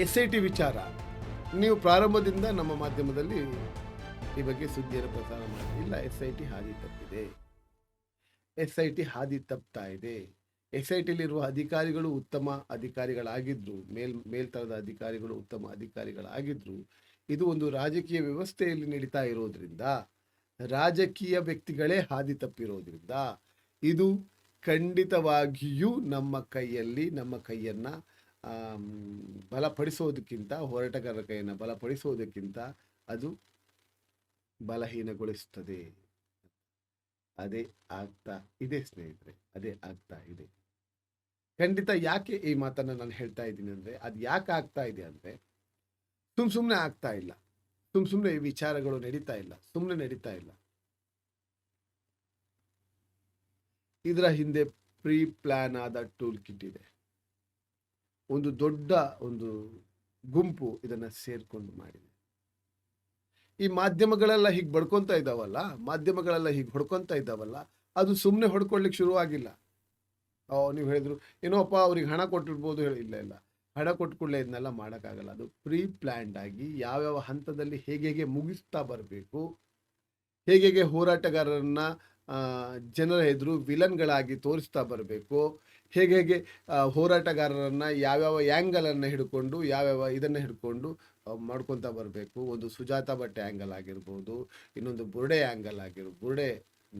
S I T ವಿಚಾರ. ನೀವು ಪ್ರಾರಂಭದಿಂದ ನಮ್ಮ ಮಾಧ್ಯಮದಲ್ಲಿ ಈ ಬಗ್ಗೆ ಸುದ್ದಿಯನ್ನು ಪ್ರಸಾರ ಮಾಡಿ. ಇಲ್ಲ ಎಸ್ ಐ ಟಿ ಹಾದಿ ತಪ್ಪಿದೆ. ಎಸ್ ಐ ಟಿ ಹಾದಿ ತಪ್ತಾ ಇದೆ. ಎಸ್ ಐ ಟಿಲಿರುವ ಅಧಿಕಾರಿಗಳು ಉತ್ತಮ ಅಧಿಕಾರಿಗಳಾಗಿದ್ದರು ಮೇಲ್, ಮೇಲ್ತರದ ಅಧಿಕಾರಿಗಳು ಉತ್ತಮ ಅಧಿಕಾರಿಗಳಾಗಿದ್ದರು ಇದು ಒಂದು ರಾಜಕೀಯ ವ್ಯವಸ್ಥೆಯಲ್ಲಿ ನಡೀತಾ ಇರೋದ್ರಿಂದ, ರಾಜಕೀಯ ವ್ಯಕ್ತಿಗಳೇ ಹಾದಿ ತಪ್ಪಿರೋದ್ರಿಂದ, ಇದು ಖಂಡಿತವಾಗಿಯೂ ನಮ್ಮ ಕೈಯಲ್ಲಿ, ನಮ್ಮ ಕೈಯನ್ನ ಬಲಪಡಿಸೋದಕ್ಕಿಂತ, ಹೋರಾಟಗಾರರ ಕೈಯನ್ನು ಬಲಪಡಿಸೋದಕ್ಕಿಂತ ಅದು ಬಲಹೀನಗೊಳಿಸುತ್ತದೆ ಅದೇ ಆಗ್ತಾ ಇದೆ, ಸ್ನೇಹಿತರೆ, ಅದೇ ಆಗ್ತಾ ಇದೆ. ಖಂಡಿತ ಯಾಕೆ ಈ ಮಾತನ್ನ ನಾನು ಹೇಳ್ತಾ ಇದ್ದೀನಿ ಅಂದ್ರೆ, ಅದು ಯಾಕೆ ಆಗ್ತಾ ಇದೆ ಅಂದ್ರೆ, ಸುಮ್ ಸುಮ್ಮನೆ ಆಗ್ತಾ ಇಲ್ಲ. ಸುಮ್ ಸುಮ್ಮನೆ ಈ ವಿಚಾರಗಳು ನಡೀತಾ ಇಲ್ಲ. ಸುಮ್ಮನೆ ನಡೀತಾ ಇಲ್ಲ. ಇದರ ಹಿಂದೆ ಪ್ರೀ ಪ್ಲಾನ್ ಆದ ಟೂಲ್ ಕಿಟ್ ಇದೆ. ಒಂದು ದೊಡ್ಡ ಒಂದು ಗುಂಪು ಇದನ್ನ ಸೇರ್ಕೊಂಡು ಮಾಡಿದೆ. ಈ ಮಾಧ್ಯಮಗಳೆಲ್ಲ ಹೀಗೆ ಬಡ್ಕೊಂತ ಇದ್ದಾವಲ್ಲ, ಮಾಧ್ಯಮಗಳೆಲ್ಲ ಹೀಗೆ ಹೊಡ್ಕೊಂತ ಇದ್ದಾವಲ್ಲ, ಅದು ಸುಮ್ಮನೆ ಹೊಡ್ಕೊಳ್ಲಿಕ್ಕೆ ಶುರುವಾಗಿಲ್ಲ ಓ, ನೀವು ಹೇಳಿದ್ರು ಏನೋಪ್ಪ ಅವ್ರಿಗೆ ಹಣ ಕೊಟ್ಟಿರ್ಬೋದು ಹೇಳಿ, ಇಲ್ಲ ಇಲ್ಲ. ಹಣ ಕೊಟ್ಟು ಕೂಡಲೇ ಇದನ್ನೆಲ್ಲ ಮಾಡೋಕ್ಕಾಗಲ್ಲ. ಅದು ಪ್ರೀ ಪ್ಲ್ಯಾಂಡ್ ಆಗಿ ಯಾವ್ಯಾವ ಹಂತದಲ್ಲಿ ಹೇಗೆ ಹೇಗೆ ಮುಗಿಸ್ತಾ ಬರಬೇಕು, ಹೇಗೆ ಹೋರಾಟಗಾರರನ್ನ ಜನರ ಎದುರು ವಿಲನ್ಗಳಾಗಿ ತೋರಿಸ್ತಾ ಬರಬೇಕು ಹೇಗೆ ಹೇಗೆ ಹೋರಾಟಗಾರರನ್ನು ಯಾವ್ಯಾವ ಆ್ಯಂಗಲನ್ನು ಹಿಡ್ಕೊಂಡು, ಯಾವ್ಯಾವ ಇದನ್ನು ಹಿಡ್ಕೊಂಡು ಮಾಡ್ಕೊತ ಮಾಡ್ಕೊತಾ ಬರಬೇಕು. ಒಂದು ಸುಜಾತ ಬಟ್ಟೆ ಆ್ಯಂಗಲ್ ಆಗಿರ್ಬೋದು, ಇನ್ನೊಂದು ಬುರ್ಡೆ ಆ್ಯಂಗಲ್ ಆಗಿರ್ಬೋದು ಬುರ್ಡೆ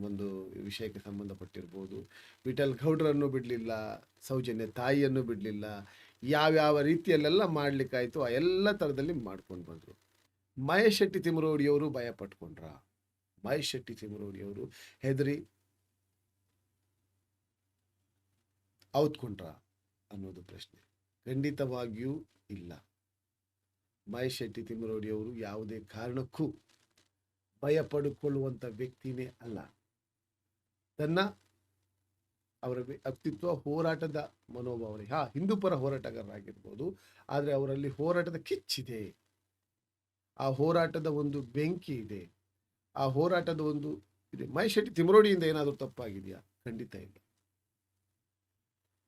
ಒಂದು ವಿಷಯಕ್ಕೆ ಸಂಬಂಧಪಟ್ಟಿರ್ಬೋದು. ವಿಠಲ್ ಗೌಡ್ರನ್ನು ಬಿಡಲಿಲ್ಲ, ಸೌಜನ್ಯ ತಾಯಿಯನ್ನು ಬಿಡಲಿಲ್ಲ, ಯಾವ್ಯಾವ ರೀತಿಯಲ್ಲೆಲ್ಲ ಮಾಡಲಿಕ್ಕಾಯಿತು ಆ ಎಲ್ಲ ಥರದಲ್ಲಿ ಮಾಡ್ಕೊಂಡು ಬಂದರು. ಮಹೇಶ್ ಶೆಟ್ಟಿ ತಿಮರೋಡಿಯವರು ಭಯ ಪಟ್ಕೊಂಡ್ರ ಮಹೇಶ್ ಶೆಟ್ಟಿ ತಿಮರೋಡಿಯವರು ಹೆದರಿ ಔತ್ಕೊಂಡ್ರ ಅನ್ನೋದು ಪ್ರಶ್ನೆ. ಖಂಡಿತವಾಗಿಯೂ ಇಲ್ಲ. ಮಹೇಶ್ ಶೆಟ್ಟಿ ತಿಮ್ಮರೋಡಿಯವರು ಯಾವುದೇ ಕಾರಣಕ್ಕೂ ಭಯ ಪಡ್ಕೊಳ್ಳುವಂಥ ವ್ಯಕ್ತಿನೇ ಅಲ್ಲ. ತನ್ನ ಅವರ ವ್ಯ- ವ್ಯಕ್ತಿತ್ವ ಹೋರಾಟದ ಮನೋಭಾವನೆ. ಹಾ ಹಿಂದೂಪರ ಹೋರಾಟಗಾರರಾಗಿರ್ಬೋದು, ಆದರೆ ಅವರಲ್ಲಿ ಹೋರಾಟದ ಕಿಚ್ಚಿದೆ ಆ ಹೋರಾಟದ ಒಂದು ಬೆಂಕಿ ಇದೆ. ಆ ಹೋರಾಟದ ಒಂದು ಇದೆ. ಮಹೇಶ್ ಶೆಟ್ಟಿ ತಿಮರೋಡಿಯಿಂದ ಏನಾದರೂ ತಪ್ಪಾಗಿದೆಯಾ? ಖಂಡಿತ ಇಲ್ಲ.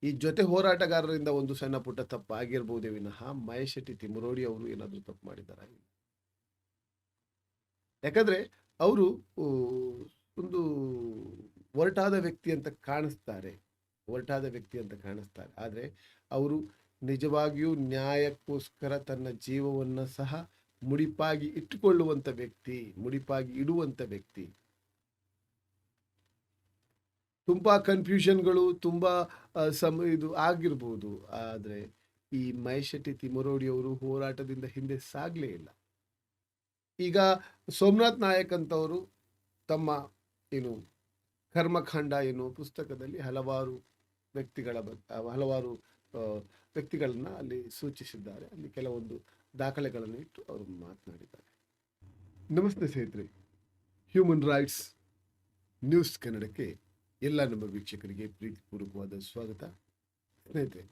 ಈ ಜೊತೆ ಹೋರಾಟಗಾರರಿಂದ ಒಂದು ಸಣ್ಣ ಪುಟ್ಟ ತಪ್ಪಾಗಿರ್ಬೋದೇ ವಿನಃ ಮಹೇಶ್ ಶೆಟ್ಟಿ ಅವರು ಏನಾದರೂ ತಪ್ಪು ಮಾಡಿದ್ದಾರೆ ಯಾಕಂದ್ರೆ ಅವರು ಒಂದು ಒರಟಾದ ವ್ಯಕ್ತಿ ಅಂತ ಕಾಣಿಸ್ತಾರೆ, ಒರಟಾದ ವ್ಯಕ್ತಿ ಅಂತ ಕಾಣಿಸ್ತಾರೆ. ಆದರೆ ಅವರು ನಿಜವಾಗಿಯೂ ನ್ಯಾಯಕ್ಕೋಸ್ಕರ ತನ್ನ ಜೀವವನ್ನು ಸಹ ಮುಡಿಪಾಗಿ ಇಟ್ಟುಕೊಳ್ಳುವಂಥ ವ್ಯಕ್ತಿ, ಮುಡಿಪಾಗಿ ಇಡುವಂಥ ವ್ಯಕ್ತಿ. ತುಂಬಾ ಕನ್ಫ್ಯೂಷನ್ಗಳು ತುಂಬ ಸಮ, ಇದು ಆಗಿರ್ಬೋದು. ಆದರೆ ಈ ಮಹೇಶ್ ಶೆಟ್ಟಿ ತಿಮರೋಡಿ ಅವರು ಹೋರಾಟದಿಂದ ಹಿಂದೆ ಸಾಗಲೇ ಇಲ್ಲ. ಈಗ ಸೋಮನಾಥ್ ನಾಯಕ್ ಅಂತವರು ತಮ್ಮ, ಏನು, ಕರ್ಮಕಾಂಡ ಎನ್ನುವ ಪುಸ್ತಕದಲ್ಲಿ ಹಲವಾರು ವ್ಯಕ್ತಿಗಳ ಬಗ್ಗೆ ಹಲವಾರು ವ್ಯಕ್ತಿಗಳನ್ನ ಅಲ್ಲಿ ಸೂಚಿಸಿದ್ದಾರೆ. ಅಲ್ಲಿ ಕೆಲವೊಂದು ದಾಖಲೆಗಳನ್ನು ಇಟ್ಟು ಅವರು ಮಾತನಾಡಿದ್ದಾರೆ. ನಮಸ್ತೆ ಸ್ನೇಹಿತರೆ. ಹ್ಯೂಮನ್ ರೈಟ್ಸ್ ನ್ಯೂಸ್ ಕನ್ನಡಕ್ಕೆ ಎಲ್ಲ ನಮ್ಮ ವೀಕ್ಷಕರಿಗೆ ಪ್ರೀತಿಪೂರ್ವಕವಾದ ಸ್ವಾಗತ. ಸ್ನೇಹಿತರೆ,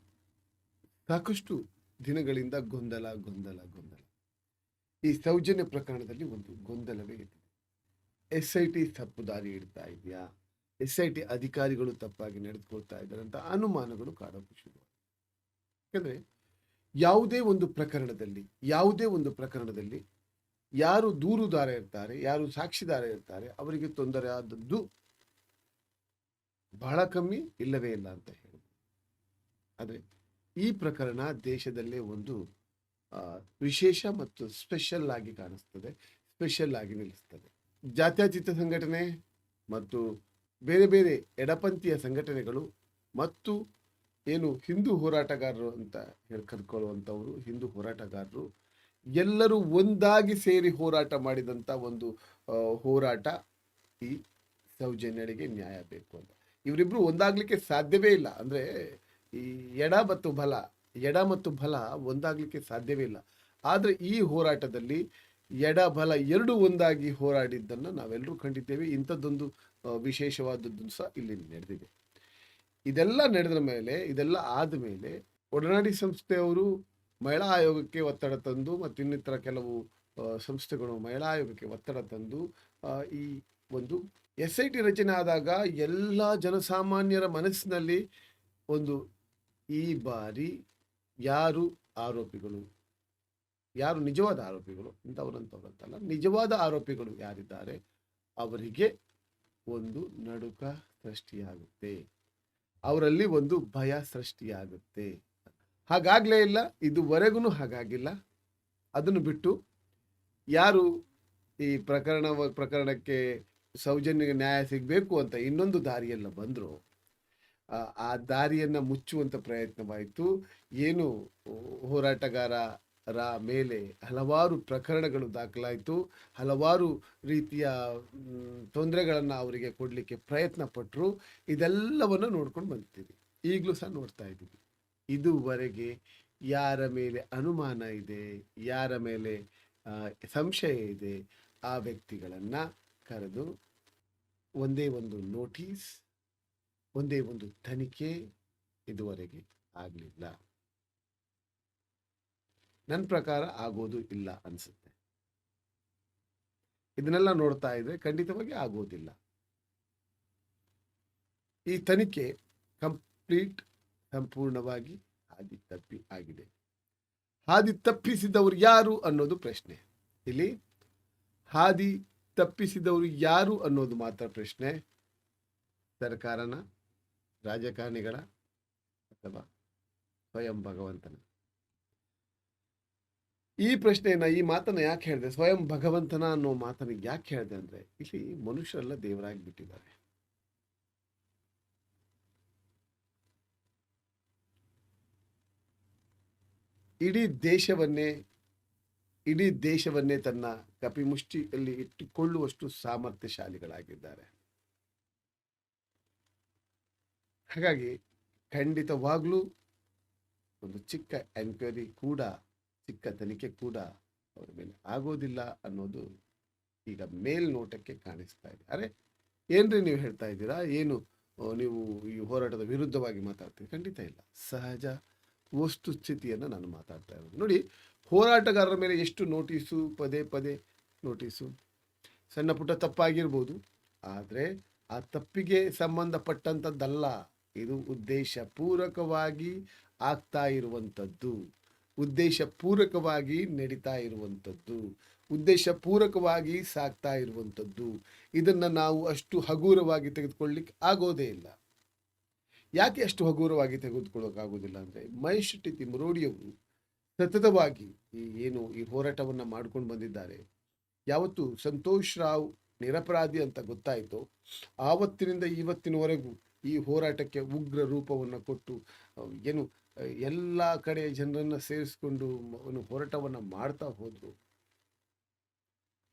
ಸಾಕಷ್ಟು ದಿನಗಳಿಂದ ಗೊಂದಲ ಗೊಂದಲ ಗೊಂದಲ. ಈ ಸೌಜನ್ಯ ಪ್ರಕರಣದಲ್ಲಿ ಒಂದು ಗೊಂದಲವೇ ಇದೆ. ಎಸ್ ಐ ಟಿ ತಪ್ಪು ದಾರಿ ಇಡ್ತಾ ಇದೆಯಾ? ಎಸ್ ಐ ಟಿ ಅಧಿಕಾರಿಗಳು ತಪ್ಪಾಗಿ ನಡೆದುಕೊಳ್ತಾ ಇದ್ದಾರೆ ಅಂತ ಅನುಮಾನಗಳು ಕಾಡೋಕೆ ಶುರು ಯಾಕಂದ್ರೆ, ಯಾವುದೇ ಒಂದು ಪ್ರಕರಣದಲ್ಲಿ, ಯಾವುದೇ ಒಂದು ಪ್ರಕರಣದಲ್ಲಿ ಯಾರು ದೂರುದಾರ ಇರ್ತಾರೆ, ಯಾರು ಸಾಕ್ಷಿದಾರ ಇರ್ತಾರೆ, ಅವರಿಗೆ ತೊಂದರೆ ಆದದ್ದು ಬಹಳ ಕಮ್ಮಿ, ಇಲ್ಲವೇ ಇಲ್ಲ ಅಂತ ಹೇಳ್ಬೋದು ಆದರೆ ಈ ಪ್ರಕರಣ ದೇಶದಲ್ಲೇ ಒಂದು ವಿಶೇಷ ಮತ್ತು ಸ್ಪೆಷಲ್ ಆಗಿ ಕಾಣಿಸ್ತದೆ ಸ್ಪೆಷಲ್ ಆಗಿ ನಿಲ್ಲಿಸ್ತದೆ. ಜಾತ್ಯತೀತ ಸಂಘಟನೆ ಮತ್ತು ಬೇರೆ ಬೇರೆ ಎಡಪಂಥೀಯ ಸಂಘಟನೆಗಳು ಮತ್ತು ಏನು ಹಿಂದೂ ಹೋರಾಟಗಾರರು ಅಂತ ಹೇಳಿ ಕರ್ಕೊಳ್ಳುವಂಥವರು, ಹಿಂದೂ ಹೋರಾಟಗಾರರು ಎಲ್ಲರೂ ಒಂದಾಗಿ ಸೇರಿ ಹೋರಾಟ ಮಾಡಿದಂಥ ಒಂದು ಹೋರಾಟ ಈ ಸೌಜನ್ಯರಿಗೆ ನ್ಯಾಯ ಬೇಕು ಅಂತ. ಇವರಿಬ್ರು ಒಂದಾಗ್ಲಿಕ್ಕೆ ಸಾಧ್ಯವೇ ಇಲ್ಲ. ಅಂದ್ರೆ ಈ ಎಡ ಮತ್ತು ಬಲ, ಎಡ ಮತ್ತು ಬಲ ಒಂದಾಗ್ಲಿಕ್ಕೆ ಸಾಧ್ಯವೇ ಇಲ್ಲ. ಆದ್ರೆ ಈ ಹೋರಾಟದಲ್ಲಿ ಎಡ, ಬಲ ಎರಡು ಒಂದಾಗಿ ಹೋರಾಡಿದ್ದನ್ನು ನಾವೆಲ್ಲರೂ ಕಂಡಿದ್ದೇವೆ. ಇಂಥದ್ದೊಂದು ವಿಶೇಷವಾದದ್ದು ಸಹ ಇಲ್ಲಿ ನಡೆದಿದೆ. ಇದೆಲ್ಲ ನಡೆದ ಮೇಲೆ, ಇದೆಲ್ಲ ಆದ ಮೇಲೆ ಒಡನಾಡಿ ಸಂಸ್ಥೆಯವರು ಮಹಿಳಾ ಆಯೋಗಕ್ಕೆ ಒತ್ತಡ ತಂದು ಮತ್ತು ಇನ್ನಿತರ ಕೆಲವು ಸಂಸ್ಥೆಗಳು ಮಹಿಳಾ ಆಯೋಗಕ್ಕೆ ಒತ್ತಡ ತಂದು ಈ ಒಂದು ಎಸ್ ಐ ಟಿ ರಚನೆ ಆದಾಗ ಎಲ್ಲ ಜನಸಾಮಾನ್ಯರ ಮನಸ್ಸಿನಲ್ಲಿ ಒಂದು, ಈ ಬಾರಿ ಯಾರು ಆರೋಪಿಗಳು? ಯಾರು ನಿಜವಾದ ಆರೋಪಿಗಳು? ಇಂಥವ್ರಂಥವ್ರಂತಲ್ಲ, ನಿಜವಾದ ಆರೋಪಿಗಳು ಯಾರಿದ್ದಾರೆ? ಅವರಿಗೆ ಒಂದು ನಡುಕ ಸೃಷ್ಟಿಯಾಗುತ್ತೆ. ಅವರಲ್ಲಿ ಒಂದು ಭಯ ಸೃಷ್ಟಿಯಾಗುತ್ತೆ. ಹಾಗಾಗ್ಲೇ ಇಲ್ಲ, ಇದುವರೆಗೂ ಹಾಗಾಗಿಲ್ಲ. ಅದನ್ನು ಬಿಟ್ಟು ಯಾರು ಈ ಪ್ರಕರಣ, ಪ್ರಕರಣಕ್ಕೆ ಸೌಜನ್ಯ ನ್ಯಾಯ ಸಿಗಬೇಕು ಅಂತ ಇನ್ನೊಂದು ದಾರಿಯೆಲ್ಲ ಬಂದರು. ಆ ದಾರಿಯನ್ನು ಮುಚ್ಚುವಂಥ ಪ್ರಯತ್ನವಾಯಿತು. ಏನು ಹೋರಾಟಗಾರರ ಮೇಲೆ ಹಲವಾರು ಪ್ರಕರಣಗಳು ದಾಖಲಾಯಿತು. ಹಲವಾರು ರೀತಿಯ ತೊಂದರೆಗಳನ್ನು ಅವರಿಗೆ ಕೊಡಲಿಕ್ಕೆ ಪ್ರಯತ್ನ ಪಟ್ಟರು ಇದೆಲ್ಲವನ್ನು ನೋಡ್ಕೊಂಡು ಬಂದಿದ್ದೀವಿ. ಈಗಲೂ ಸಹ ನೋಡ್ತಾ ಇದ್ದೀವಿ. ಇದುವರೆಗೆ ಯಾರ ಮೇಲೆ ಅನುಮಾನ ಇದೆ, ಯಾರ ಮೇಲೆ ಸಂಶಯ ಇದೆ, ಆ ವ್ಯಕ್ತಿಗಳನ್ನ ಕರೆದು ಒಂದೇ ಒಂದು ನೋಟಿಸ್, ಒಂದೇ ಒಂದು ತನಿಖೆ ಇದುವರೆಗೆ ಆಗಲಿಲ್ಲ. ನನ್ನ ಪ್ರಕಾರ ಆಗೋದು ಇಲ್ಲ ಅನ್ಸುತ್ತೆ. ಇದನ್ನೆಲ್ಲ ನೋಡ್ತಾ ಇದ್ರೆ ಖಂಡಿತವಾಗಿ ಆಗೋದಿಲ್ಲ. ಈ ತನಿಖೆ ಕಂಪ್ಲೀಟ್, ಸಂಪೂರ್ಣವಾಗಿ ಹಾದಿ ತಪ್ಪಿ ಆಗಿದೆ. ಹಾದಿ ತಪ್ಪಿಸಿದವರು ಯಾರು ಅನ್ನೋದು ಪ್ರಶ್ನೆ. ಇಲ್ಲಿ ಹಾದಿ ತಪ್ಪಿಸಿದವರು ಯಾರು ಅನ್ನೋದು ಮಾತ್ರ ಪ್ರಶ್ನೆ. ಸರ್ಕಾರನ, ರಾಜಕಾರಣಿಗಳ ಅಥವಾ ಸ್ವಯಂ ಭಗವಂತನ. ಈ ಪ್ರಶ್ನೆಯನ್ನ, ಈ ಮಾತನ್ನ ಯಾಕೆ ಹೇಳಿದೆ? ಸ್ವಯಂ ಭಗವಂತನ ಅನ್ನೋ ಮಾತನ್ನ ಯಾಕೆ ಹೇಳಿದೆ ಅಂದ್ರೆ, ಇಲ್ಲಿ ಮನುಷ್ಯರೆಲ್ಲ ದೇವರಾಗಿ ಬಿಟ್ಟಿದ್ದಾರೆ. ಇಡೀ ದೇಶವನ್ನೇ ಇಡೀ ದೇಶವನ್ನೇ ತನ್ನ ಕಪಿಮುಷ್ಟಿಯಲ್ಲಿ ಇಟ್ಟುಕೊಳ್ಳುವಷ್ಟು ಸಾಮರ್ಥ್ಯಶಾಲಿಗಳಾಗಿದ್ದಾರೆ. ಹಾಗಾಗಿ ಖಂಡಿತವಾಗ್ಲೂ ಒಂದು ಚಿಕ್ಕ ಎನ್ಕ್ವೈರಿ ಕೂಡ, ಚಿಕ್ಕ ತನಿಖೆ ಕೂಡ ಅವರ ಮೇಲೆ ಆಗೋದಿಲ್ಲ ಅನ್ನೋದು ಈಗ ಮೇಲ್ನೋಟಕ್ಕೆ ಕಾಣಿಸ್ತಾ ಇದೆ. ಅರೆ, ಏನ್ರಿ ನೀವು ಹೇಳ್ತಾ ಇದ್ದೀರಾ? ಏನು ನೀವು ಈ ಹೋರಾಟದ ವಿರುದ್ಧವಾಗಿ ಮಾತಾಡ್ತೀರಿ? ಖಂಡಿತ ಇಲ್ಲ. ಸಹಜ ವಸ್ತುಸ್ಥಿತಿಯನ್ನು ನಾನು ಮಾತಾಡ್ತಾ ಇರೋದು. ನೋಡಿ ಹೋರಾಟಗಾರರ ಮೇಲೆ ಎಷ್ಟು ನೋಟಿಸು, ಪದೇ ಪದೇ ನೋಟಿಸು. ಸಣ್ಣ ಪುಟ್ಟ ತಪ್ಪಾಗಿರ್ಬೋದು. ಆದರೆ ಆ ತಪ್ಪಿಗೆ ಸಂಬಂಧಪಟ್ಟಂಥದ್ದಲ್ಲ. ಇದು ಉದ್ದೇಶ ಪೂರಕವಾಗಿ ಆಗ್ತಾ ಇರುವಂಥದ್ದು. ಉದ್ದೇಶ ಪೂರಕವಾಗಿ ನಡೀತಾ ಇರುವಂಥದ್ದು. ಉದ್ದೇಶ ಪೂರಕವಾಗಿ ಸಾಗ್ತಾ ಇರುವಂಥದ್ದು. ಇದನ್ನು ನಾವು ಅಷ್ಟು ಹಗುರವಾಗಿ ತೆಗೆದುಕೊಳ್ಳಿಕ್ಕೆ ಆಗೋದೇ ಇಲ್ಲ. ಯಾಕೆ ಅಷ್ಟು ಹಗುರವಾಗಿ ತೆಗೆದುಕೊಳ್ಳೋಕ್ಕಾಗೋದಿಲ್ಲ ಅಂದರೆ ಮಹೇಶ್ ಶೆಟ್ಟಿ ತಿಮ್ಮರೋಡಿಯವರು ಸತತವಾಗಿ ಈ ಏನು ಈ ಹೋರಾಟವನ್ನು ಮಾಡ್ಕೊಂಡು ಬಂದಿದ್ದಾರೆ. ಯಾವತ್ತು ಸಂತೋಷ್ ರಾವ್ ನಿರಪರಾಧಿ ಅಂತ ಗೊತ್ತಾಯಿತು. ಆವತ್ತಿನಿಂದ ಇವತ್ತಿನವರೆಗೂ ಈ ಹೋರಾಟಕ್ಕೆ ಉಗ್ರ ರೂಪವನ್ನು ಕೊಟ್ಟು ಏನು, ಎಲ್ಲ ಕಡೆ ಜನರನ್ನು ಸೇರಿಸ್ಕೊಂಡು ಅವನು ಹೋರಾಟವನ್ನು ಮಾಡ್ತಾ ಹೋದರು.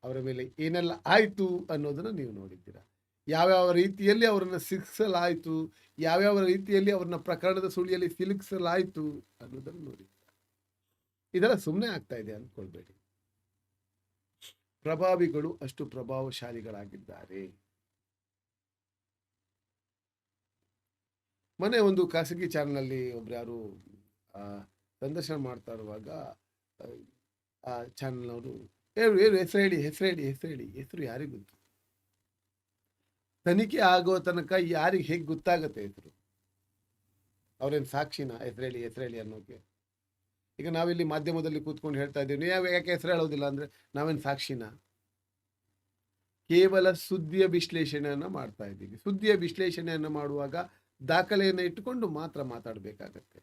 ಅವರ ಮೇಲೆ ಏನೆಲ್ಲ ಆಯಿತು ಅನ್ನೋದನ್ನು ನೀವು ನೋಡಿದ್ದೀರಾ? ಯಾವ್ಯಾವ ರೀತಿಯಲ್ಲಿ ಅವರನ್ನು ಸಿಕ್ಸಲಾಯಿತು ಯಾವ್ಯಾವ ರೀತಿಯಲ್ಲಿ ಅವರನ್ನ ಪ್ರಕರಣದ ಸುಳಿಯಲ್ಲಿ ಸಿಲುಕಿಸಲಾಯಿತು ಅನ್ನೋದನ್ನು ನೋಡಿದ್ದೀರಾ? ಇದೆಲ್ಲ ಸುಮ್ಮನೆ ಆಗ್ತಾ ಇದೆ ಅಂದ್ಕೊಳ್ಬೇಡಿ ಪ್ರಭಾವಿಗಳು ಅಷ್ಟು ಪ್ರಭಾವಶಾಲಿಗಳಾಗಿದ್ದಾರೆ. ಮೊನ್ನೆ ಒಂದು ಖಾಸಗಿ ಚಾನಲ್ನಲ್ಲಿ ಒಬ್ರು ಯಾರು ಸಂದರ್ಶನ ಮಾಡ್ತಾ ಇರುವಾಗ ಆ, ಚಾನಲ್ನವರು ಏನು ಏನು ಹೆಸರು ಹೇಳಿ ಹೆಸರು ಹೇಳಿ ಹೆಸರು ಹೇಳಿ ಹೆಸರು ಯಾರಿಗೆ ಗೊತ್ತು? ತನಿಖೆ ಆಗೋ ತನಕ ಯಾರಿಗೆ ಹೇಗೆ ಗೊತ್ತಾಗತ್ತೆ ಹೆಸರು? ಅವ್ರೇನು ಸಾಕ್ಷಿನ? ಹೆಸರು ಹೇಳಿ ಹೆಸರು ಹೇಳಿ ಅನ್ನೋಕೆ. ಈಗ ನಾವಿಲ್ಲಿ ಮಾಧ್ಯಮದಲ್ಲಿ ಕೂತ್ಕೊಂಡು ಹೇಳ್ತಾ ಇದ್ದೀವಿ. ನೀವು ಯಾಕೆ ಹೆಸರು ಹೇಳೋದಿಲ್ಲ ಅಂದ್ರೆ ನಾವೇನು ಸಾಕ್ಷಿನ? ಕೇವಲ ಸುದ್ದಿಯ ವಿಶ್ಲೇಷಣೆಯನ್ನ ಮಾಡ್ತಾ ಇದ್ದೀವಿ. ಸುದ್ದಿಯ ವಿಶ್ಲೇಷಣೆಯನ್ನ ಮಾಡುವಾಗ ದಾಖಲೆಯನ್ನು ಇಟ್ಟುಕೊಂಡು ಮಾತ್ರ ಮಾತಾಡಬೇಕಾಗತ್ತೆ.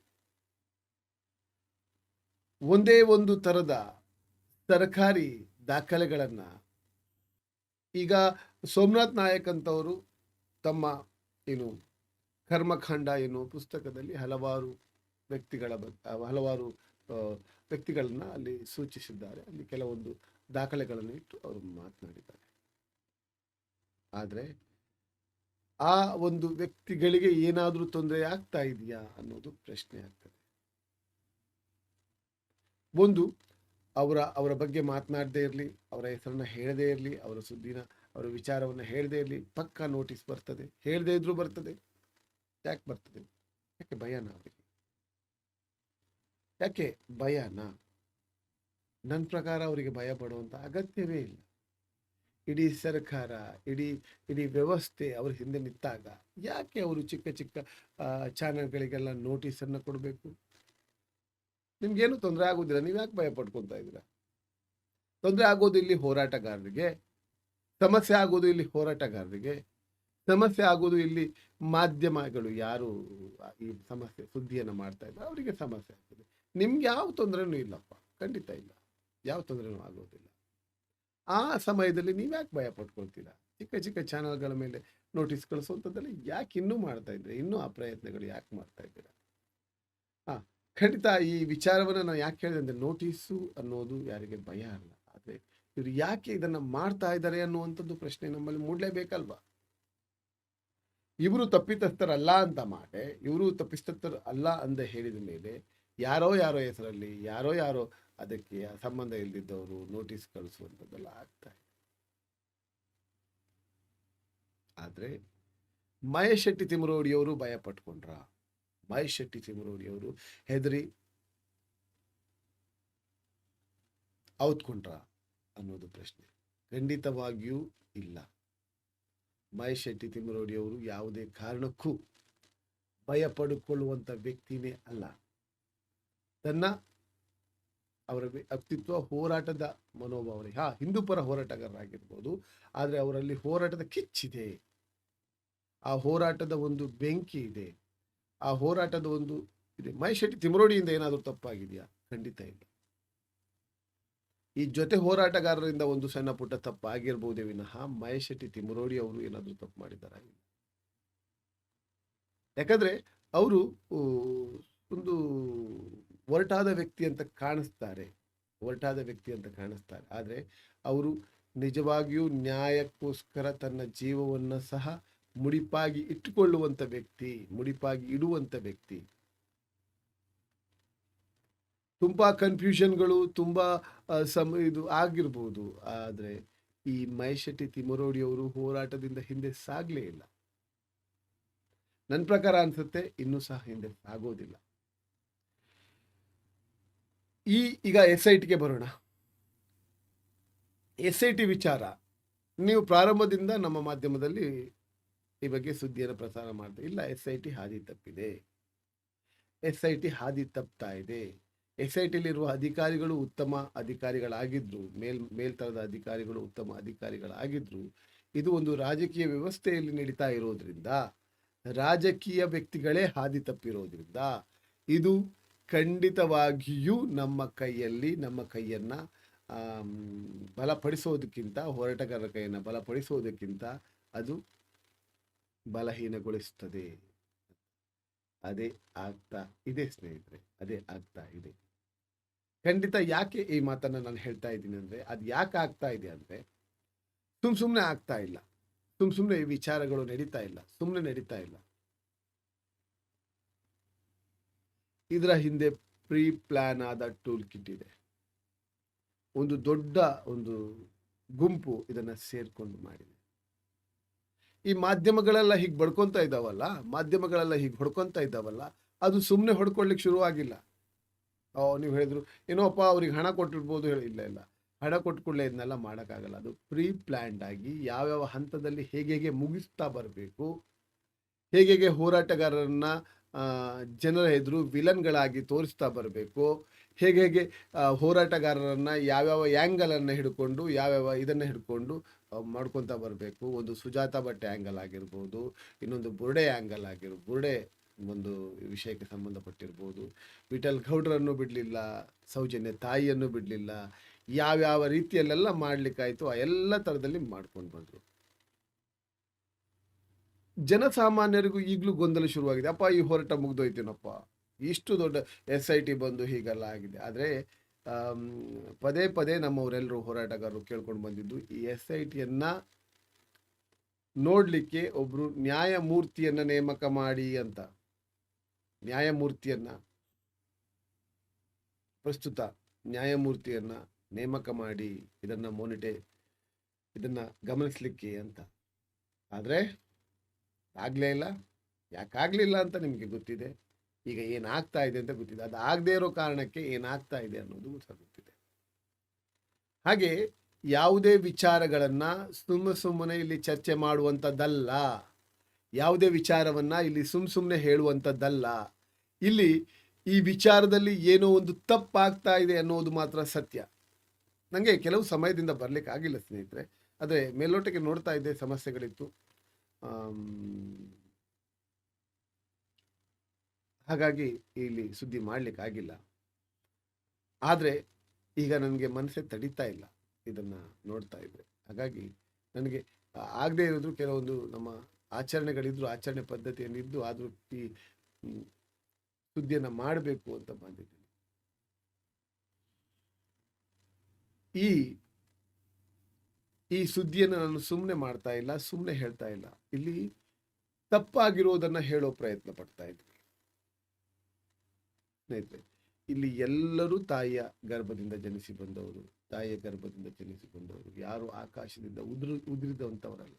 ಒಂದೇ ಒಂದು ತರದ ಸರ್ಕಾರಿ ದಾಖಲೆಗಳನ್ನ ಈಗ ಸೋಮನಾಥ್ ನಾಯಕ್ ಅಂತವರು ತಮ್ಮ ಏನು ಕರ್ಮಕಾಂಡ ಎನ್ನುವ ಪುಸ್ತಕದಲ್ಲಿ ಹಲವಾರು ವ್ಯಕ್ತಿಗಳ ಬಗ್ಗೆ ಹಲವಾರು ವ್ಯಕ್ತಿಗಳನ್ನ ಅಲ್ಲಿ ಸೂಚಿಸಿದ್ದಾರೆ. ಅಲ್ಲಿ ಕೆಲವೊಂದು ದಾಖಲೆಗಳನ್ನು ಇಟ್ಟು ಅವರು ಮಾತನಾಡಿದ್ದಾರೆ. ಆದರೆ ಆ ಒಂದು ವ್ಯಕ್ತಿಗಳಿಗೆ ಏನಾದರೂ ತೊಂದರೆ ಆಗ್ತಾ ಇದೆಯಾ ಅನ್ನೋದು ಪ್ರಶ್ನೆ ಆಗ್ತದೆ. ಒಂದು, ಅವರ ಅವರ ಬಗ್ಗೆ ಮಾತನಾಡದೇ ಇರಲಿ, ಅವರ ಹೆಸರನ್ನ ಹೇಳದೇ ಇರಲಿ, ಅವರ ಸುದ್ದಿನ, ಅವರ ವಿಚಾರವನ್ನು ಹೇಳದೇ ಇರಲಿ, ಪಕ್ಕಾ ನೋಟಿಸ್ ಬರ್ತದೆ, ಹೇಳದೇ ಇದ್ರೂ ಬರ್ತದೆ, ಯಾಕೆ ಬರ್ತದೆ? ಯಾಕೆ ಭಯನ ಅವರಿಗೆ? ಯಾಕೆ ಭಯನ? ನನ್ನ ಪ್ರಕಾರ ಅವರಿಗೆ ಭಯ ಪಡುವಂತ ಅಗತ್ಯವೇ ಇಲ್ಲ. ಇಡೀ ಸರ್ಕಾರ, ಇಡೀ ಇಡೀ ವ್ಯವಸ್ಥೆ ಅವ್ರ ಹಿಂದೆ ನಿಂತಾಗ ಯಾಕೆ ಅವರು ಚಿಕ್ಕ ಚಿಕ್ಕ ಚಾನೆಲ್ಗಳಿಗೆಲ್ಲ ಅನ್ನ ಕೊಡಬೇಕು? ನಿಮ್ಗೇನು ತೊಂದರೆ ಆಗೋದಿಲ್ಲ, ನೀವು ಯಾಕೆ ಭಯ ಪಡ್ಕೊತಾ ಇದ್ದೀರಾ? ತೊಂದರೆ ಆಗೋದು ಇಲ್ಲಿ ಹೋರಾಟಗಾರರಿಗೆ, ಸಮಸ್ಯೆ ಆಗೋದು ಇಲ್ಲಿ ಹೋರಾಟಗಾರರಿಗೆ, ಸಮಸ್ಯೆ ಆಗೋದು ಇಲ್ಲಿ ಮಾಧ್ಯಮಗಳು ಯಾರು ಈ ಸಮಸ್ಯೆ ಸುದ್ದಿಯನ್ನು ಮಾಡ್ತಾ ಇದ್ದಾರೆ, ಅವರಿಗೆ ಸಮಸ್ಯೆ ಆಗ್ತದೆ. ನಿಮ್ಗೆ ಯಾವ ತೊಂದರೆನೂ ಇಲ್ಲಪ್ಪ. ಖಂಡಿತ ಇಲ್ಲ. ಯಾವ ತೊಂದರೆನೂ ಆಗೋದಿಲ್ಲ. ಆ ಸಮಯದಲ್ಲಿ ನೀವು ಯಾಕೆ ಭಯ ಪಡ್ಕೊಳ್ತೀರಾ ಚಿಕ್ಕ ಚಿಕ್ಕ ಚಾನಲ್ಗಳ ಮೇಲೆ ನೋಟಿಸ್ ಕಳಿಸುವಂಥದ್ದೆಲ್ಲ ಯಾಕೆ ಇನ್ನೂ ಮಾಡ್ತಾ ಇದ್ದೀರಾ? ಇನ್ನೂ ಆ ಪ್ರಯತ್ನಗಳು ಯಾಕೆ ಮಾಡ್ತಾ ಇದ್ದೀರಾ? ಹಾಂ, ಖಂಡಿತ ಈ ವಿಚಾರವನ್ನು ನಾವು ಯಾಕೆ ಹೇಳಿದೆ ಅಂದರೆ ನೋಟಿಸು ಅನ್ನೋದು ಯಾರಿಗೆ ಭಯ ಅಲ್ಲ. ಆದರೆ ಇವರು ಯಾಕೆ ಇದನ್ನು ಮಾಡ್ತಾ ಇದ್ದಾರೆ ಅನ್ನುವಂಥದ್ದು ಪ್ರಶ್ನೆ ನಮ್ಮಲ್ಲಿ ಮೂಡಲೇಬೇಕಲ್ವಾ ಇವರು ತಪ್ಪಿತಸ್ಥರಲ್ಲ ಅಂತ ಮಾಡೆ, ಇವರು ತಪ್ಪಿತಸ್ಥರು ಅಲ್ಲ ಅಂತ ಹೇಳಿದ ಮೇಲೆ ಯಾರೋ ಯಾರೋ ಹೆಸರಲ್ಲಿ, ಯಾರೋ ಯಾರೋ ಅದಕ್ಕೆ ಸಂಬಂಧ ಇಲ್ಲದಿದ್ದವರು ನೋಟಿಸ್ ಕಳಿಸುವಂಥದ್ದೆಲ್ಲ ಆಗ್ತಾ ಇದೆ. ಆದರೆ ಮಹೇಶ್ ಶೆಟ್ಟಿ ತಿಮರೋಡಿಯವರು ಭಯ ಪಟ್ಕೊಂಡ್ರ ಮಹೇಶ್ ಶೆಟ್ಟಿ ತಿಮರೋಡಿಯವರು ಹೆದರಿ ಔತ್ಕೊಂಡ್ರ ಅನ್ನೋದು ಪ್ರಶ್ನೆ. ಖಂಡಿತವಾಗಿಯೂ ಇಲ್ಲ. ಮಹೇಶ್ ಶೆಟ್ಟಿ ತಿಮರೋಡಿಯವರು ಯಾವುದೇ ಕಾರಣಕ್ಕೂ ಭಯ ಪಡ್ಕೊಳ್ಳುವಂಥ ವ್ಯಕ್ತಿನೇ ಅಲ್ಲ. ತನ್ನ ಅವರ ಅಸ್ತಿತ್ವ ಹೋರಾಟದ ಮನೋಭಾವನೆ. ಹಾ, ಹಿಂದೂ ಪರ ಹೋರಾಟಗಾರರಾಗಿರ್ಬೋದು, ಆದರೆ ಅವರಲ್ಲಿ ಹೋರಾಟದ ಕಿಚ್ಚಿದೆ. ಆ ಹೋರಾಟದ ಒಂದು ಬೆಂಕಿ ಇದೆ. ಆ ಹೋರಾಟದ ಒಂದು ಇದೆ. ಮಹೇಶ್ ಶೆಟ್ಟಿ ತಿಮರೋಡಿಯಿಂದ ಏನಾದರೂ ತಪ್ಪಾಗಿದೆಯಾ? ಖಂಡಿತ ಇಲ್ಲ. ಈ ಜೊತೆ ಹೋರಾಟಗಾರರಿಂದ ಒಂದು ಸಣ್ಣ ಪುಟ್ಟ ತಪ್ಪಾಗಿರ್ಬೋದೇ ವಿನಃ ಮಹೇಶ್ ತಿಮರೋಡಿ ಅವರು ಏನಾದರೂ ತಪ್ಪು ಮಾಡಿದ್ದಾರೆ? ಇಲ್ಲ ಯಾಕಂದ್ರೆ ಅವರು ಒಂದು ಒರಟಾದ ವ್ಯಕ್ತಿ ಅಂತ ಕಾಣಿಸ್ತಾರೆ. ಒರಟಾದ ವ್ಯಕ್ತಿ ಅಂತ ಕಾಣಿಸ್ತಾರೆ. ಆದರೆ ಅವರು ನಿಜವಾಗಿಯೂ ನ್ಯಾಯಕ್ಕೋಸ್ಕರ ತನ್ನ ಜೀವವನ್ನು ಸಹ ಮುಡಿಪಾಗಿ ಇಟ್ಟುಕೊಳ್ಳುವಂಥ ವ್ಯಕ್ತಿ, ಮುಡಿಪಾಗಿ ಇಡುವಂಥ ವ್ಯಕ್ತಿ. ತುಂಬ ಕನ್ಫ್ಯೂಷನ್ಗಳು ತುಂಬ ಸಮ, ಇದು ಆಗಿರ್ಬೋದು. ಆದರೆ ಈ ಮಹೇಶ್ ತಿಮ್ಮರೋಡಿಯವರು ತಿಮರೋಡಿ ಅವರು ಹೋರಾಟದಿಂದ ಹಿಂದೆ ಸಾಗಲೇ ಇಲ್ಲ. ನನ್ನ ಪ್ರಕಾರ ಅನ್ಸುತ್ತೆ ಇನ್ನೂ ಸಹ ಹಿಂದೆ ಸಾಗೋದಿಲ್ಲ. ಈ ಈಗ ಎಸ್ ಐ ಟಿಗೆ ಬರೋಣ. ಎಸ್ ಐ ಟಿ ವಿಚಾರ. ನೀವು ಪ್ರಾರಂಭದಿಂದ ನಮ್ಮ ಮಾಧ್ಯಮದಲ್ಲಿ ಈ ಬಗ್ಗೆ ಸುದ್ದಿಯನ್ನು ಪ್ರಸಾರ ಮಾಡಿದೆ. ಇಲ್ಲ ಎಸ್ ಐ ಟಿ ಹಾದಿ ತಪ್ಪಿದೆ. ಎಸ್ ಐ ಟಿ ಹಾದಿ ತಪ್ತಾ ಇದೆ. ಎಸ್ ಐ ಟಿಲಿರುವ ಅಧಿಕಾರಿಗಳು ಉತ್ತಮ ಅಧಿಕಾರಿಗಳಾಗಿದ್ದರು ಮೇಲ್, ಮೇಲ್ತರದ ಅಧಿಕಾರಿಗಳು ಉತ್ತಮ ಅಧಿಕಾರಿಗಳಾಗಿದ್ದರು ಇದು ಒಂದು ರಾಜಕೀಯ ವ್ಯವಸ್ಥೆಯಲ್ಲಿ ನಡೀತಾ ಇರೋದ್ರಿಂದ, ರಾಜಕೀಯ ವ್ಯಕ್ತಿಗಳೇ ಹಾದಿ ತಪ್ಪಿರೋದ್ರಿಂದ, ಇದು ಖಂಡಿತವಾಗಿಯೂ ನಮ್ಮ ಕೈಯಲ್ಲಿ, ನಮ್ಮ ಕೈಯನ್ನ ಬಲಪಡಿಸೋದಕ್ಕಿಂತ, ಹೋರಾಟಗಾರರ ಕೈಯನ್ನು ಬಲಪಡಿಸೋದಕ್ಕಿಂತ ಅದು ಬಲಹೀನಗೊಳಿಸುತ್ತದೆ ಅದೇ ಆಗ್ತಾ ಇದೆ, ಸ್ನೇಹಿತರೆ, ಅದೇ ಆಗ್ತಾ ಇದೆ. ಖಂಡಿತ ಯಾಕೆ ಈ ಮಾತನ್ನ ನಾನು ಹೇಳ್ತಾ ಇದ್ದೀನಿ ಅಂದ್ರೆ, ಅದು ಯಾಕೆ ಆಗ್ತಾ ಇದೆ ಅಂದ್ರೆ, ಸುಮ್ ಸುಮ್ಮನೆ ಆಗ್ತಾ ಇಲ್ಲ. ಸುಮ್ ಸುಮ್ಮನೆ ವಿಚಾರಗಳು ನಡೀತಾ ಇಲ್ಲ. ಸುಮ್ಮನೆ ನಡೀತಾ ಇಲ್ಲ. ಇದರ ಹಿಂದೆ ಪ್ರೀ ಪ್ಲಾನ್ ಆದ ಟೂಲ್ ಕಿಟ್ ಇದೆ. ಒಂದು ದೊಡ್ಡ ಒಂದು ಗುಂಪು ಇದನ್ನ ಸೇರ್ಕೊಂಡು ಮಾಡಿದೆ. ಈ ಮಾಧ್ಯಮಗಳೆಲ್ಲ ಹೀಗೆ ಬಡ್ಕೊಂತ ಇದ್ದಾವಲ್ಲ, ಮಾಧ್ಯಮಗಳೆಲ್ಲ ಹೀಗೆ ಹೊಡ್ಕೊಂತ ಇದ್ದಾವಲ್ಲ, ಅದು ಸುಮ್ಮನೆ ಹೊಡ್ಕೊಳ್ಳಿಕ್ಕೆ ಶುರುವಾಗಿಲ್ಲ. ಓ, ನೀವು ಹೇಳಿದ್ರು ಏನೋಪ್ಪ ಅವ್ರಿಗೆ ಹಣ ಕೊಟ್ಟಿರ್ಬೋದು ಹೇಳಿ, ಇಲ್ಲ ಇಲ್ಲ. ಹಣ ಕೊಟ್ಕೊಳ್ಳೆ ಇದನ್ನೆಲ್ಲ ಮಾಡೋಕ್ಕಾಗಲ್ಲ. ಅದು ಪ್ರೀ ಪ್ಲ್ಯಾಂಡ್ ಆಗಿ ಯಾವ್ಯಾವ ಹಂತದಲ್ಲಿ ಹೇಗೆ ಹೇಗೆ ಮುಗಿಸ್ತಾ ಬರಬೇಕು, ಹೇಗೆ ಹೇಗೆ ಹೋರಾಟಗಾರರನ್ನ ಜನರ ಎದುರು ವಿಲನ್ಗಳಾಗಿ ತೋರಿಸ್ತಾ ಬರಬೇಕು. ಹೇಗೆ ಹೇಗೆ ಹೋರಾಟಗಾರರನ್ನು ಯಾವ್ಯಾವ ಆ್ಯಂಗಲನ್ನು ಹಿಡ್ಕೊಂಡು, ಯಾವ್ಯಾವ ಇದನ್ನು ಹಿಡ್ಕೊಂಡು ಮಾಡ್ಕೊತ ಬರಬೇಕು. ಒಂದು ಸುಜಾತ ಬಟ್ಟೆ ಆ್ಯಂಗಲ್ ಆಗಿರ್ಬೋದು, ಇನ್ನೊಂದು ಬುರ್ಡೆ ಆ್ಯಂಗಲ್ ಆಗಿರ್ ಬುರ್ಡೆ ಒಂದು ವಿಷಯಕ್ಕೆ ಸಂಬಂಧಪಟ್ಟಿರ್ಬೋದು. ವಿಠಲ್ ಗೌಡ್ರನ್ನು ಬಿಡಲಿಲ್ಲ, ಸೌಜನ್ಯ ತಾಯಿಯನ್ನು ಬಿಡಲಿಲ್ಲ, ಯಾವ್ಯಾವ ರೀತಿಯಲ್ಲೆಲ್ಲ ಮಾಡಲಿಕ್ಕಾಯಿತು, ಆ ಎಲ್ಲ ಥರದಲ್ಲಿ ಮಾಡ್ಕೊಂಡು ಬಂದರು. ಜನಸಾಮಾನ್ಯರಿಗೂ ಈಗಲೂ ಗೊಂದಲ ಶುರುವಾಗಿದೆ. ಅಪ್ಪ, ಈ ಹೋರಾಟ ಮುಗ್ದೋಯ್ತೇನಪ್ಪ? ಇಷ್ಟು ದೊಡ್ಡ ಎಸ್ ಐ ಟಿ ಬಂದು ಹೀಗೆಲ್ಲ ಆಗಿದೆ. ಆದರೆ ಪದೇ ಪದೇ ನಮ್ಮವರೆಲ್ಲರೂ ಹೋರಾಟಗಾರರು ಕೇಳ್ಕೊಂಡು ಬಂದಿದ್ದು, ಈ ಎಸ್ ಐ ಟಿಯನ್ನು ನೋಡಲಿಕ್ಕೆ ಒಬ್ಬರು ನ್ಯಾಯಮೂರ್ತಿಯನ್ನು ನೇಮಕ ಮಾಡಿ ಅಂತ. ನ್ಯಾಯಮೂರ್ತಿಯನ್ನು, ಪ್ರಸ್ತುತ ನ್ಯಾಯಮೂರ್ತಿಯನ್ನು ನೇಮಕ ಮಾಡಿ, ಇದನ್ನು ಮೊನಿಟೆ ಇದನ್ನು ಗಮನಿಸಲಿಕ್ಕೆ ಅಂತ. ಆದರೆ ಆಗ್ಲೇ ಇಲ್ಲ? ಯಾಕಾಗಲಿಲ್ಲ ಅಂತ ನಿಮಗೆ ಗೊತ್ತಿದೆ? ಈಗ ಏನಾಗ್ತಾ ಇದೆ ಅಂತ ಗೊತ್ತಿದೆ. ಅದು ಆಗದೇ ಇರೋ ಕಾರಣಕ್ಕೆ ಏನಾಗ್ತಾ ಇದೆ ಅನ್ನೋದು ಸಹ ಗೊತ್ತಿದೆ. ಹಾಗೆ ಯಾವುದೇ ವಿಚಾರಗಳನ್ನ ಸುಮ್ಮ ಸುಮ್ಮನೆ ಇಲ್ಲಿ ಚರ್ಚೆ ಮಾಡುವಂಥದ್ದಲ್ಲ. ಯಾವುದೇ ವಿಚಾರವನ್ನ ಇಲ್ಲಿ ಸುಮ್ ಸುಮ್ಮನೆ ಹೇಳುವಂಥದ್ದಲ್ಲ. ಇಲ್ಲಿ ಈ ವಿಚಾರದಲ್ಲಿ ಏನೋ ಒಂದು ತಪ್ಪಾಗ್ತಾ ಇದೆ ಅನ್ನೋದು ಮಾತ್ರ ಸತ್ಯ. ನನಗೆ ಕೆಲವು ಸಮಯದಿಂದ ಬರ್ಲಿಕ್ಕೆ ಆಗಿಲ್ಲ ಸ್ನೇಹಿತರೆ. ಅದೇ ಮೇಲ್ನೋಟಕ್ಕೆ ನೋಡ್ತಾ ಇದ್ದೆ ಸಮಸ್ಯೆಗಳಿತ್ತು. ಹಾಗಾಗಿ ಇಲ್ಲಿ ಸುದ್ದಿ ಮಾಡ್ಲಿಕ್ಕೆ ಆಗಿಲ್ಲ. ಆದ್ರೆ ಈಗ ನನಗೆ ಮನಸ್ಸೇ ತಡೀತಾ ಇಲ್ಲ ಇದನ್ನ ನೋಡ್ತಾ ಇದ್ರೆ. ಹಾಗಾಗಿ ನನಗೆ ಆಗದೆ ಇರೋದ್ರು ಕೆಲವೊಂದು ನಮ್ಮ ಆಚರಣೆಗಳಿದ್ರು, ಆಚರಣೆ ಪದ್ಧತಿಯನ್ನಿದ್ದು ಆದ್ರೂ ಈ ಸುದ್ದಿಯನ್ನ ಮಾಡಬೇಕು ಅಂತ ಬಂದಿದ್ದೀನಿ. ಈ ಈ ಸುದ್ದಿಯನ್ನು ನಾನು ಸುಮ್ಮನೆ ಮಾಡ್ತಾ ಇಲ್ಲ ಸುಮ್ಮನೆ ಹೇಳ್ತಾ ಇಲ್ಲ. ಇಲ್ಲಿ ತಪ್ಪಾಗಿರೋದನ್ನ ಹೇಳೋ ಪ್ರಯತ್ನ ಪಡ್ತಾ ಇದ್ವಿ ಸ್ನೇಹಿತರೆ, ಇಲ್ಲಿ ಎಲ್ಲರೂ ತಾಯಿಯ ಗರ್ಭದಿಂದ ಜನಿಸಿ ಬಂದವರು, ತಾಯಿಯ ಗರ್ಭದಿಂದ ಜನಿಸಿ ಬಂದವರು, ಯಾರು ಆಕಾಶದಿಂದ ಉದುರು ಉದುರಿದಂಥವರಲ್ಲ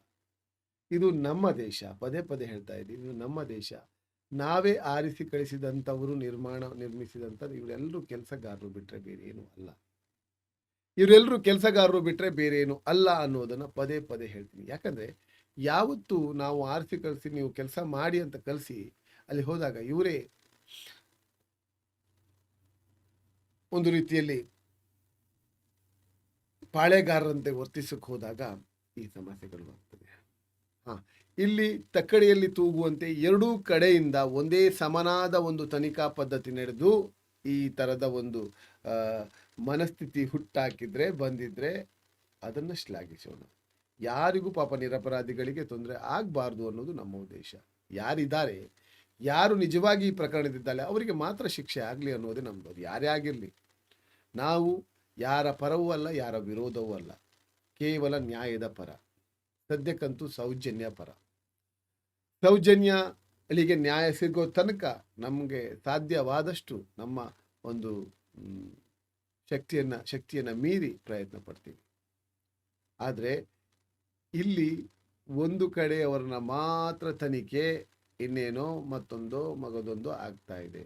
ಇದು ನಮ್ಮ ದೇಶ, ಪದೇ ಪದೇ ಹೇಳ್ತಾ ಇದ್ದೀವಿ ಇದು ನಮ್ಮ ದೇಶ. ನಾವೇ ಆರಿಸಿ ಕಳಿಸಿದಂಥವರು, ನಿರ್ಮಾಣ ನಿರ್ಮಿಸಿದಂಥ ಇವರೆಲ್ಲರೂ ಕೆಲಸಗಾರರು ಬಿಟ್ಟರೆ ಬೇರೆ ಏನೂ ಅಲ್ಲ. ಇವರೆಲ್ಲರೂ ಕೆಲಸಗಾರರು ಬಿಟ್ರೆ ಬೇರೆ ಅಲ್ಲ ಅನ್ನೋದನ್ನ ಪದೇ ಪದೇ ಹೇಳ್ತೀನಿ. ಯಾಕಂದ್ರೆ ಯಾವತ್ತು ನಾವು ಆರಿಸಿ ಕಳಿಸಿ ನೀವು ಕೆಲಸ ಮಾಡಿ ಅಂತ ಕಲಸಿ ಅಲ್ಲಿ ಹೋದಾಗ ಇವರೇ ಒಂದು ರೀತಿಯಲ್ಲಿ ಪಾಳೆಗಾರರಂತೆ ವರ್ತಿಸಕ್ಕೆ ಹೋದಾಗ ಈ ಸಮಸ್ಯೆಗಳು ಬರ್ತದೆ. ಹಾ, ಇಲ್ಲಿ ತಕ್ಕಡಿಯಲ್ಲಿ ತೂಗುವಂತೆ ಎರಡೂ ಕಡೆಯಿಂದ ಒಂದೇ ಸಮನಾದ ಒಂದು ತನಿಖಾ ಪದ್ಧತಿ ನಡೆದು ಈ ತರದ ಒಂದು ಮನಸ್ಥಿತಿ ಹುಟ್ಟಾಕಿದ್ರೆ, ಬಂದಿದ್ರೆ ಅದನ್ನು ಶ್ಲಾಘಿಸೋಣ. ಯಾರಿಗೂ ಪಾಪ ನಿರಪರಾಧಿಗಳಿಗೆ ತೊಂದರೆ ಆಗಬಾರ್ದು ಅನ್ನೋದು ನಮ್ಮ ಉದ್ದೇಶ. ಯಾರಿದ್ದಾರೆ, ಯಾರು ನಿಜವಾಗಿ ಈ ಪ್ರಕರಣದಿದ್ದಾರೆ ಅವರಿಗೆ ಮಾತ್ರ ಶಿಕ್ಷೆ ಆಗಲಿ ಅನ್ನೋದೇ ನಮ್ದು ಅದು ಯಾರೇ ಆಗಿರಲಿ. ನಾವು ಯಾರ ಪರವೂ ಅಲ್ಲ, ಯಾರ ವಿರೋಧವೂ ಅಲ್ಲ. ಕೇವಲ ನ್ಯಾಯದ ಪರ. ಸದ್ಯಕ್ಕಂತೂ ಸೌಜನ್ಯ ಪರ. ಸೌಜನ್ಯ ಅಲ್ಲಿಗೆ ನ್ಯಾಯ ಸಿಗೋ ತನಕ ನಮಗೆ ಸಾಧ್ಯವಾದಷ್ಟು ನಮ್ಮ ಒಂದು ಶಕ್ತಿಯನ್ನ ಶಕ್ತಿಯನ್ನ ಮೀರಿ ಪ್ರಯತ್ನ ಪಡ್ತೀವಿ. ಆದರೆ ಇಲ್ಲಿ ಒಂದು ಕಡೆ ಅವರನ್ನ ಮಾತ್ರ ತನಿಖೆ ಇನ್ನೇನೋ ಮತ್ತೊಂದು ಮಗದೊಂದು ಆಗ್ತಾ ಇದೆ.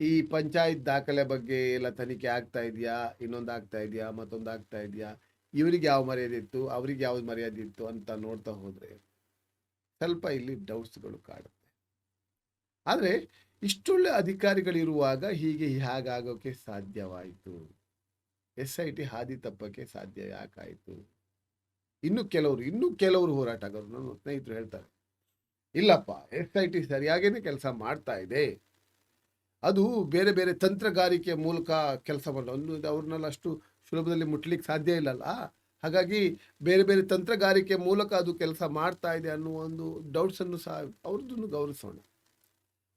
ಈ ಪಂಚಾಯತ್ ದಾಖಲೆ ಬಗ್ಗೆ ಎಲ್ಲ ತನಿಖೆ ಆಗ್ತಾ ಇದೆಯಾ? ಇನ್ನೊಂದು ಆಗ್ತಾ ಇದೆಯಾ? ಮತ್ತೊಂದು ಆಗ್ತಾ ಇದೆಯಾ? ಇವರಿಗೆ ಯಾವ ಮರ್ಯಾದೆ ಇತ್ತು? ಅವ್ರಿಗೆ ಯಾವ್ದು ಮರ್ಯಾದೆ ಇತ್ತು ಅಂತ ನೋಡ್ತಾ ಹೋದ್ರೆ ಸ್ವಲ್ಪ ಇಲ್ಲಿ ಡೌಟ್ಸ್ಗಳು ಕಾಡುತ್ತೆ. ಆದರೆ ಇಷ್ಟೊಳ್ಳೆ ಅಧಿಕಾರಿಗಳಿರುವಾಗ ಹೀಗೆ ಹೇಗಾಗೋಕೆ ಸಾಧ್ಯವಾಯಿತು. ಎಸ್ ಐ ಟಿ ಹಾದಿ ತಪ್ಪಕ್ಕೆ ಸಾಧ್ಯ ಯಾಕಾಯಿತು? ಇನ್ನು ಕೆಲವರು ಇನ್ನು ಕೆಲವರು ಹೋರಾಟಗಾರರು ನನ್ನ ಸ್ನೇಹಿತರು ಹೇಳ್ತಾರೆ. ಇಲ್ಲಪ್ಪ, ಎಸ್ ಐ ಟಿ ಸರಿಯಾಗೇನೆ ಕೆಲಸ ಮಾಡ್ತಾ ಇದೆ. ಅದು ಬೇರೆ ಬೇರೆ ತಂತ್ರಗಾರಿಕೆ ಮೂಲಕ ಕೆಲಸ ಮಾಡೋ, ಒಂದು ಅವ್ರನ್ನೆಲ್ಲ ಅಷ್ಟು ಸುಲಭದಲ್ಲಿ ಮುಟ್ಲಿಕ್ಕೆ ಸಾಧ್ಯ ಇಲ್ಲಲ್ಲ? ಹಾಗಾಗಿ ಬೇರೆ ಬೇರೆ ತಂತ್ರಗಾರಿಕೆ ಮೂಲಕ ಅದು ಕೆಲಸ ಮಾಡ್ತಾ ಇದೆ ಅನ್ನುವ ಒಂದು ಡೌಟ್ಸನ್ನು ಸಹ ಅವ್ರದ್ದನ್ನು ಗೌರವಿಸೋಣ.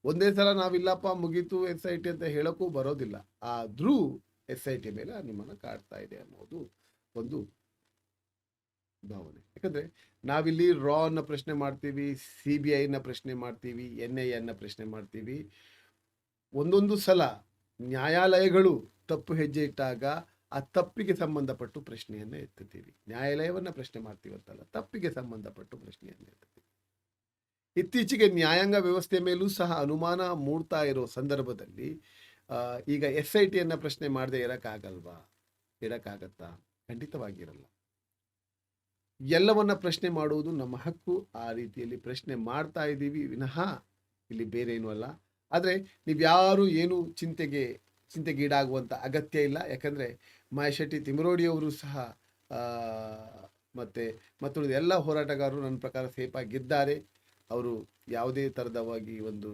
ಒಂದೇ ಸಲ ನಾವಿಲ್ಲಪ್ಪ ಮುಗೀತು ಎಸ್ ಐ ಟಿ ಅಂತ ಹೇಳೋಕ್ಕೂ ಬರೋದಿಲ್ಲ. ಆದ್ರೂ ಎಸ್ ಐ ಟಿ ಮೇಲೆ ನಿಮ್ಮನ್ನ ಕಾಡ್ತಾ ಇದೆ ಅನ್ನೋದು ಒಂದು ಭಾವನೆ. ಯಾಕಂದರೆ ನಾವಿಲ್ಲಿ ರಾ ಅನ್ನ ಪ್ರಶ್ನೆ ಮಾಡ್ತೀವಿ, ಸಿ ಬಿ ಐನ ಪ್ರಶ್ನೆ ಮಾಡ್ತೀವಿ, ಎನ್ ಐ ಅನ್ನ ಪ್ರಶ್ನೆ ಮಾಡ್ತೀವಿ. ಒಂದೊಂದು ಸಲ ನ್ಯಾಯಾಲಯಗಳು ತಪ್ಪು ಹೆಜ್ಜೆ ಇಟ್ಟಾಗ ಆ ತಪ್ಪಿಗೆ ಸಂಬಂಧಪಟ್ಟು ಪ್ರಶ್ನೆಯನ್ನು ಎತ್ತುತ್ತೀವಿ. ನ್ಯಾಯಾಲಯವನ್ನ ಪ್ರಶ್ನೆ ಮಾಡ್ತೀವಂತಲ್ಲ ತಪ್ಪಿಗೆ ಸಂಬಂಧಪಟ್ಟು ಪ್ರಶ್ನೆಯನ್ನು ಎತ್ತುತ್ತೀವಿ. ಇತ್ತೀಚೆಗೆ ನ್ಯಾಯಾಂಗ ವ್ಯವಸ್ಥೆ ಮೇಲೂ ಸಹ ಅನುಮಾನ ಮೂಡ್ತಾ ಇರೋ ಸಂದರ್ಭದಲ್ಲಿ ಈಗ ಎಸ್ ಐ ಟಿಯನ್ನು ಪ್ರಶ್ನೆ ಮಾಡದೆ ಇರೋಕ್ಕಾಗಲ್ವಾ? ಇರೋಕ್ಕಾಗತ್ತಾ? ಖಂಡಿತವಾಗಿರಲ್ಲ. ಎಲ್ಲವನ್ನ ಪ್ರಶ್ನೆ ಮಾಡುವುದು ನಮ್ಮ ಹಕ್ಕು. ಆ ರೀತಿಯಲ್ಲಿ ಪ್ರಶ್ನೆ ಮಾಡ್ತಾ ಇದ್ದೀವಿ. ವಿನಃ ಇಲ್ಲಿ ಬೇರೆ ಏನೂ ಅಲ್ಲ. ಆದರೆ ನೀವ್ಯಾರು ಏನು ಚಿಂತೆಗೆ ಚಿಂತೆಗೀಡಾಗುವಂಥ ಅಗತ್ಯ ಇಲ್ಲ. ಯಾಕಂದರೆ ಮಹೇಶೆಟ್ಟಿ ತಿಮರೋಡಿಯವರು ಸಹ ಮತ್ತು ಮತ್ತೆ ಮತ್ತುಳಿದ ಎಲ್ಲ ಹೋರಾಟಗಾರರು ನನ್ನ ಪ್ರಕಾರ ಸೇಫ್ ಆಗಿದ್ದಾರೆ ಅವರು ಯಾವುದೇ ಥರದವಾಗಿ ಒಂದು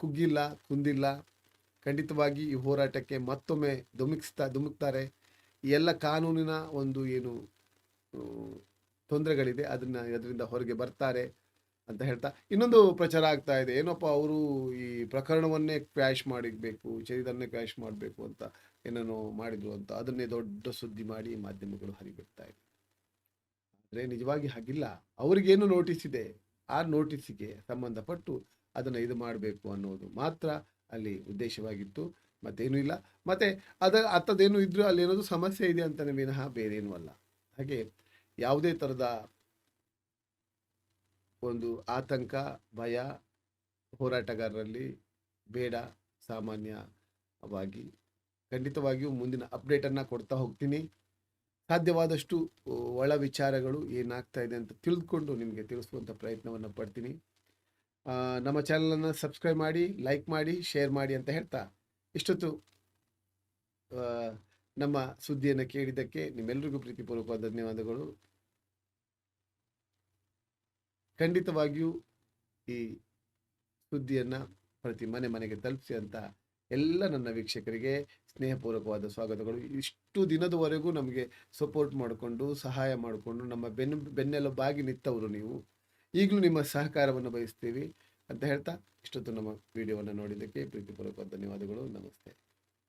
ಕುಗ್ಗಿಲ್ಲ, ಕುಂದಿಲ್ಲ, ಖಂಡಿತವಾಗಿ ಈ ಹೋರಾಟಕ್ಕೆ ಮತ್ತೊಮ್ಮೆ ಧುಮುಕಿಸ್ತಾ, ಧುಮುಕ್ತಾರೆ. ಎಲ್ಲ ಕಾನೂನಿನ ಒಂದು ಏನು ತೊಂದರೆಗಳಿದೆ, ಅದನ್ನ ಅದರಿಂದ ಹೊರಗೆ ಬರ್ತಾರೆ ಅಂತ ಹೇಳ್ತಾ, ಇನ್ನೊಂದು ಪ್ರಚಾರ ಆಗ್ತಾ ಇದೆ. ಏನಪ್ಪ, ಅವರು ಈ ಪ್ರಕರಣವನ್ನೇ ಕ್ಯಾಶ್ ಮಾಡಬೇಕು ಚರಿದನ್ನೇ ಕ್ಯಾಶ್ ಮಾಡಬೇಕು ಅಂತ ಏನೇನೋ ಮಾಡಿದ್ರು ಅಂತ, ಅದನ್ನೇ ದೊಡ್ಡ ಸುದ್ದಿ ಮಾಡಿ ಮಾಧ್ಯಮಗಳು ಹರಿಬಿಡ್ತಾ ಇದೆ ಆದರೆ ನಿಜವಾಗಿ ಹಾಗಿಲ್ಲ. ಅವ್ರಿಗೇನು ನೋಟಿಸ್ ಇದೆ? ಆ ನೋಟಿಸ್ಗೆ ಸಂಬಂಧಪಟ್ಟು ಅದನ್ನು ಇದು ಮಾಡಬೇಕು ಅನ್ನೋದು ಮಾತ್ರ ಅಲ್ಲಿ ಉದ್ದೇಶವಾಗಿತ್ತು. ಮತ್ತೇನೂ ಇಲ್ಲ. ಮತ್ತೆ ಅದ ಅತ್ತದೇನು ಇದ್ರೂ ಅಲ್ಲಿ ಏನಾದ್ರು ಸಮಸ್ಯೆ ಇದೆ ಅಂತಾನೆ ವಿನಃ ಬೇರೇನೂ ಅಲ್ಲ. ಹಾಗೆ ಯಾವುದೇ ಥರದ ಒಂದು ಆತಂಕ, ಭಯ ಹೋರಾಟಗಾರರಲ್ಲಿ ಬೇಡ ಸಾಮಾನ್ಯವಾಗಿ. ಖಂಡಿತವಾಗಿಯೂ ಮುಂದಿನ ಅಪ್ಡೇಟನ್ನು ಕೊಡ್ತಾ ಹೋಗ್ತೀನಿ. ಸಾಧ್ಯವಾದಷ್ಟು ಒಳ ವಿಚಾರಗಳು ಏನಾಗ್ತಾ ಇದೆ ಅಂತ ತಿಳಿದುಕೊಂಡು ನಿಮಗೆ ತಿಳಿಸುವಂಥ ಪ್ರಯತ್ನವನ್ನು ಪಡ್ತೀನಿ. ನಮ್ಮ ಚಾನಲನ್ನು ಸಬ್ಸ್ಕ್ರೈಬ್ ಮಾಡಿ, ಲೈಕ್ ಮಾಡಿ, ಶೇರ್ ಮಾಡಿ ಅಂತ ಹೇಳ್ತಾ ಇಷ್ಟೊತ್ತು ನಮ್ಮ ಸುದ್ದಿಯನ್ನು ಕೇಳಿದ್ದಕ್ಕೆ ನಿಮ್ಮೆಲ್ಲರಿಗೂ ಪ್ರೀತಿಪೂರ್ವಕವಾದ ಧನ್ಯವಾದಗಳು. ಖಂಡಿತವಾಗಿಯೂ ಈ ಸುದ್ದಿಯನ್ನು ಪ್ರತಿ ಮನೆ ಮನೆಗೆ ತಲುಪಿಸಿ ಅಂತ ಎಲ್ಲ ನನ್ನ ವೀಕ್ಷಕರಿಗೆ ಸ್ನೇಹಪೂರ್ವಕವಾದ ಸ್ವಾಗತಗಳು. ಇಷ್ಟು ದಿನದವರೆಗೂ ನಮಗೆ ಸಪೋರ್ಟ್ ಮಾಡಿಕೊಂಡು, ಸಹಾಯ ಮಾಡಿಕೊಂಡು, ನಮ್ಮ ಬೆನ್ನು ಬೆನ್ನೆಲುಬಾಗಿ ನಿಂತವರು ನೀವು. ಈಗಲೂ ನಿಮ್ಮ ಸಹಕಾರವನ್ನು ಬಯಸ್ತೀವಿ ಅಂತ ಹೇಳ್ತಾ, ಇಷ್ಟೊತ್ತು ನಮ್ಮ ವಿಡಿಯೋವನ್ನು ನೋಡಿದ್ದಕ್ಕೆ ಪ್ರೀತಿಪೂರ್ವಕ ಧನ್ಯವಾದಗಳು. ನಮಸ್ತೆ.